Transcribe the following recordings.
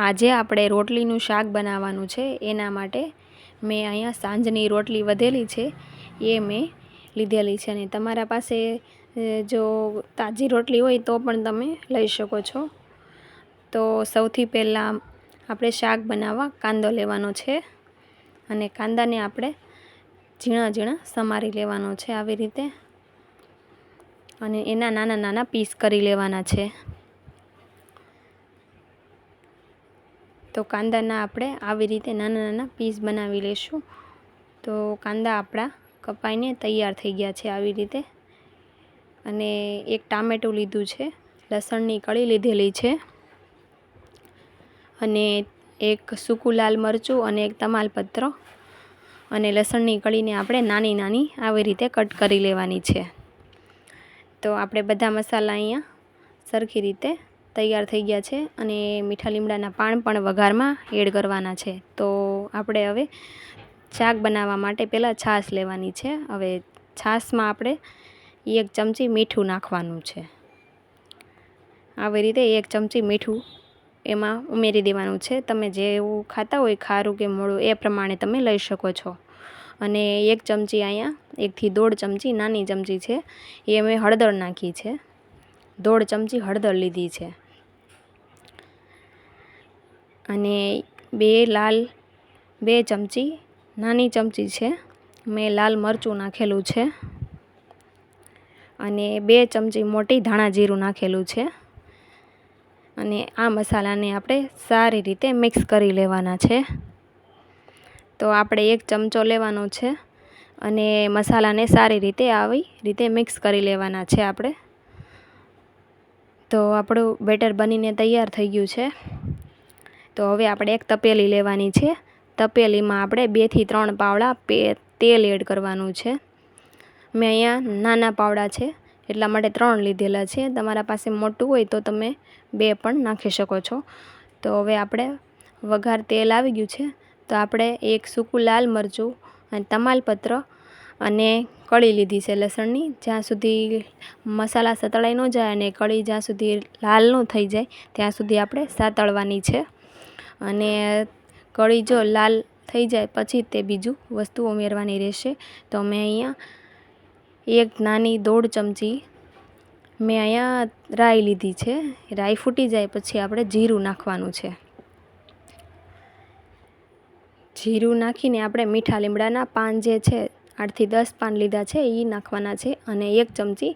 આજે આપણે રોટલીનું શાક બનાવવાનું છે. એના માટે મેં અહીંયા સાંજની રોટલી વધેલી છે. એ મેં લીધેલી છે અને તમારા પાસે જો તાજી રોટલી હોય તો પણ તમે લઈ શકો છો. તો સૌથી પહેલાં આપણે શાક બનાવવા કાંદો લેવાનો છે અને કાંદાને આપણે ઝીણા ઝીણા સમારી લેવાનો છે આવી રીતે. અને એના નાના નાના પીસ કરી લેવાના છે. તો કાંદાના આપણે આવી રીતે નાના નાના પીસ બનાવી લઈશું તો કાંદા આપણા કપાઈને તૈયાર થઈ ગયા છે આવી રીતે. અને એક ટામેટું લીધું છે, લસણની કળી લીધેલી છે. અને એક સૂકું લાલ મરચું અને એક તમાલપત્ર અને લસણની કળીને આપણે નાની નાની આવી રીતે કટ કરી લેવાની છે. તો આપણે બધા મસાલા અહીંયા સરખી રીતે તૈયાર થઈ ગયા છે અને મીઠા લીમડાના પાન પણ વઘારમાં એડ કરવાના છે. તો આપણે હવે શાક બનાવવા માટે પહેલાં છાશ લેવાની છે. હવે છાશમાં આપણે એક ચમચી મીઠું નાખવાનું છે. આવી રીતે એક ચમચી મીઠું એમાં ઉમેરી દેવાનું છે. તમે જેવું ખાતા હોય ખારું કે મોળું એ પ્રમાણે તમે લઈ શકો છો. અને એક ચમચી અહીંયા, એકથી દોઢ ચમચી નાની ચમચી છે. એ મેં હળદર નાખી છે. દોઢ ચમચી હળદર લીધી છે. અને બે લાલ, બે ચમચી, નાની ચમચી છે. મેં લાલ મરચું નાખેલું છે અને બે ચમચી મોટી ધાણા જીરું નાખેલું છે. અને આ મસાલાને આપણે સારી રીતે મિક્સ કરી લેવાના છે. તો આપણે એક ચમચો લેવાનો છે અને મસાલાને સારી રીતે આવી રીતે મિક્સ કરી લેવાના છે આપણે. તો આપણું બેટર બનીને તૈયાર થઈ ગયું છે. તો હવે આપણે એક તપેલી લેવાની છે. તપેલીમાં આપણે બેથી ત્રણ પાવડા પે, તેલ એડ કરવાનું છે. મેં અહીંયા નાના પાવડા છે, એટલા માટે ત્રણ લીધેલા છે. તમારા પાસે મોટું હોય તો તમે બે પણ નાખી શકો છો. તો હવે આપણે વઘાર તેલ આવી ગયું છે. તો આપણે એક સૂકું લાલ મરચું અને તમાલપત્ર અને કળી લીધી છે લસણની. જ્યાં સુધી મસાલા સતળાઈ ન જાય અને કળી જ્યાં સુધી લાલ ન થઈ જાય, ત્યાં સુધી આપણે સાતળવાની છે. અને કળી જો લાલ થઈ જાય પછી તે બીજું વસ્તુ ઉમેરવાની રહેશે. તો મેં અહીંયા એક નાની દોઢ ચમચી મેં અહીંયા રાઈ લીધી છે. રાઈ ફૂટી જાય પછી આપણે જીરું નાખવાનું છે. જીરું નાખીને આપણે મીઠા લીમડાના પાન જે છે, આઠથી દસ પાન લીધા છે એ નાખવાના છે અને એક ચમચી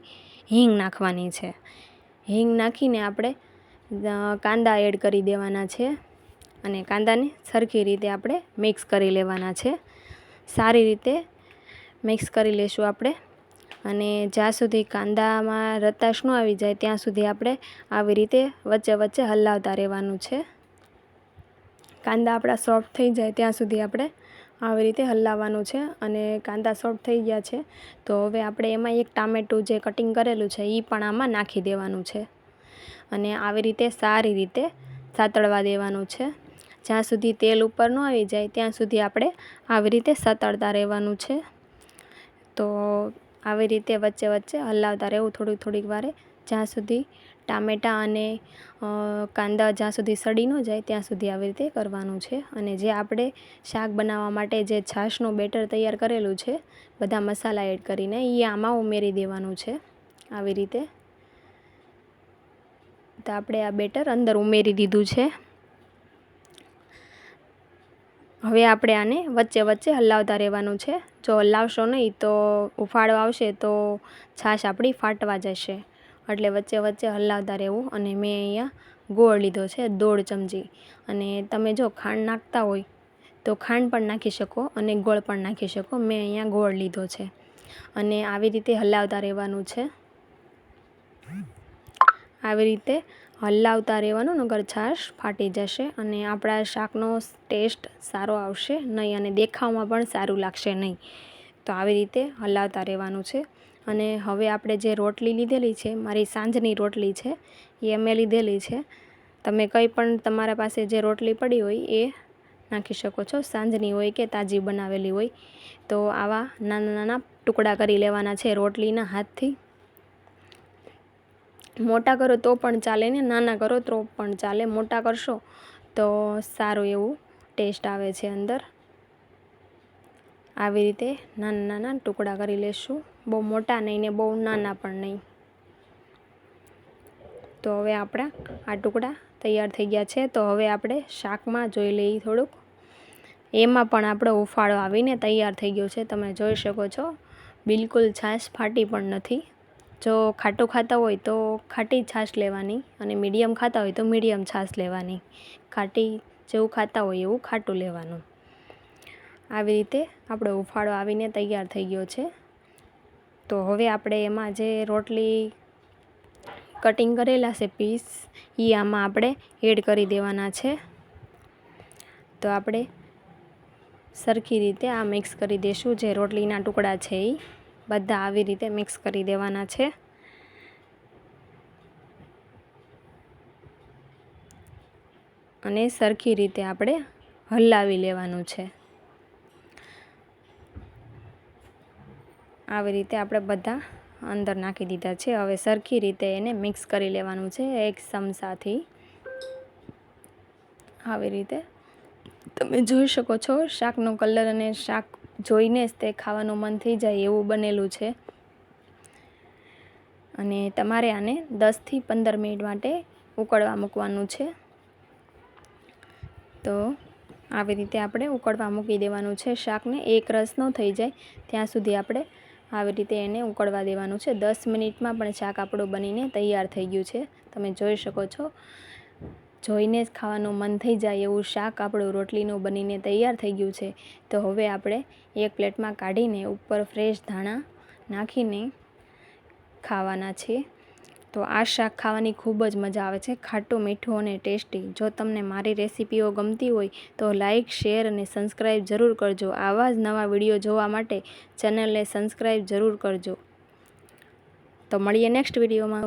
હિંગ નાખવાની છે. હિંગ નાખીને આપણે કાંદા એડ કરી દેવાના છે. અને કાંદાને સરખી રીતે આપણે મિક્સ કરી લેવાના છે. સારી રીતે મિક્સ કરી લેશું આપણે. અને જ્યાં સુધી કાંદામાં રતાશ ન આવી જાય, ત્યાં સુધી આપણે આવી રીતે વચ્ચે વચ્ચે હલાવતા રહેવાનું છે. કાંદા આપણા સોફ્ટ થઈ જાય, ત્યાં સુધી આપણે આવી રીતે હલાવવાનું છે અને કાંદા સોફ્ટ થઈ ગયા છે, તો હવે આપણે એમાં એક ટામેટું જે કટિંગ કરેલું છે એ પણ આમાં નાખી દેવાનું છે. અને આવી રીતે સારી રીતે સાતળવા દેવાનું છે. જ્યાં સુધી તેલ ઉપર ન આવી જાય, ત્યાં સુધી આપણે આવી રીતે સાતળતા રહેવાનું છે. તો આવી રીતે વચ્ચે વચ્ચે હલાવતા રહેવું થોડીક થોડીક વારે. જ્યાં સુધી ટામેટાં અને કાંદા જ્યાં સુધી સડી ન જાય, ત્યાં સુધી આવી રીતે કરવાનું છે. અને જે આપણે શાક બનાવવા માટે જે છાશનું બેટર તૈયાર કરેલું છે, બધા મસાલા એડ કરીને એ આમાં ઉમેરી દેવાનું છે. આવી રીતે. તો આપણે આ બેટર અંદર ઉમેરી દીધું છે. હવે આપણે આને વચ્ચે વચ્ચે હલાવતા રહેવાનું છે. જો હલાવશો નહીં તો ઉફાળો આવશે તો છાશ આપણી ફાટવા જશે. એટલે વચ્ચે વચ્ચે હલાવતા રહેવું અને મેં અહીંયા ગોળ લીધો છે, દોઢ ચમચી. અને તમે જો ખાંડ નાખતા હોય તો ખાંડ પણ નાખી શકો અને ગોળ પણ નાખી શકો. મેં અહીંયા ગોળ લીધો છે. અને આવી રીતે હલાવતા રહેવાનું છે. આવી રીતે હલાવતા રહેવાનું નગર છાશ ફાટી જશે અને આપણા શાકનો ટેસ્ટ સારો આવશે નહીં અને દેખાવમાં પણ સારું લાગશે નહીં. તો આવી રીતે હલાવતા રહેવાનું છે. અને હવે આપણે જે રોટલી લીધેલી છે, મારી સાંજની રોટલી છે, એ મેં લીધેલી છે. તમે કંઈ પણ તમારા પાસે જે રોટલી પડી હોય એ નાખી શકો છો. સાંજની હોય કે તાજી બનાવેલી હોય. તો આવા નાના નાના ટુકડા કરી લેવાના છે રોટલીના હાથથી. મોટા કરો તો પણ ચાલે ને નાના કરો તો પણ ચાલે. મોટા કરશો તો સારું એવું ટેસ્ટ આવે છે અંદર. આવી રીતે નાના નાના ટુકડા કરી લેશું. બહુ મોટા નહીં ને બહુ નાના પણ નહીં. તો હવે આપણા આ ટુકડા તૈયાર થઈ ગયા છે. તો હવે આપણે શાકમાં જોઈ લઈએ થોડુંક. એમાં પણ આપણો ઉફાળો આવીને તૈયાર થઈ ગયો છે. તમે જોઈ શકો છો. બિલકુલ છાશ ફાટી પણ નથી. જો ખાટું ખાતા હોય તો ખાટી છાશ લેવાની અને મીડિયમ ખાતા હોય તો મીડિયમ છાશ લેવાની. ખાટી જેવું ખાતા હોય એવું ખાટું લેવાનું. આવી રીતે આપણો ઉફાળો આવીને તૈયાર થઈ ગયો છે. તો હવે આપણે એમાં જે રોટલી કટિંગ કરેલા છે પીસ એ આમાં આપણે એડ કરી દેવાના છે. તો આપણે સરખી રીતે આ મિક્સ કરી દઈશું જે રોટલીના ટુકડા છે એ બધા આવી રીતે મિક્સ કરી દેવાના છે. અને સરખી રીતે આપણે હલાવી લેવાનું છે. આવી રીતે આપણે બધા અંદર નાખી દીધા છે. હવે સરખી રીતે એને મિક્સ કરી લેવાનું છે એક ચમચાથી. આવી રીતે તમે જોઈ શકો છો શાકનો કલર અને શાક જોઈને જ તે ખાવાનું મન થઈ જાય એવું બનેલું છે. અને તમારે આને દસથી પંદર મિનિટ માટે ઉકળવા મૂકવાનું છે. તો આવી રીતે આપણે ઉકળવા મૂકી દેવાનું છે. શાકને એક રસ ન થઈ જાય, ત્યાં સુધી આપણે આવી રીતે એને ઉકળવા દેવાનું છે. દસ મિનિટમાં પણ શાક આપણું બનીને તૈયાર થઈ ગયું છે. તમે જોઈ શકો છો. જોઈને જ ખાવાનું મન થઈ જાય એવું શાક આપણું રોટલીનું બનીને તૈયાર થઈ ગયું છે. તો હવે આપણે એક પ્લેટમાં કાઢીને ઉપર ફ્રેશ ધાણા નાખીને ખાવાના છે તો આ શાક ખાવાની ખૂબ જ મજા આવે છે, ખાટું, મીઠું અને ટેસ્ટી. જો તમને મારી રેસીપીઓ ગમતી હોય તો લાઇક શેર અને સબસ્ક્રાઈબ જરૂર કરજો. આવા જ નવા વીડિયો જોવા માટે ચેનલને સબસ્ક્રાઈબ જરૂર કરજો. તો મળીએ નેક્સ્ટ વિડીયોમાં.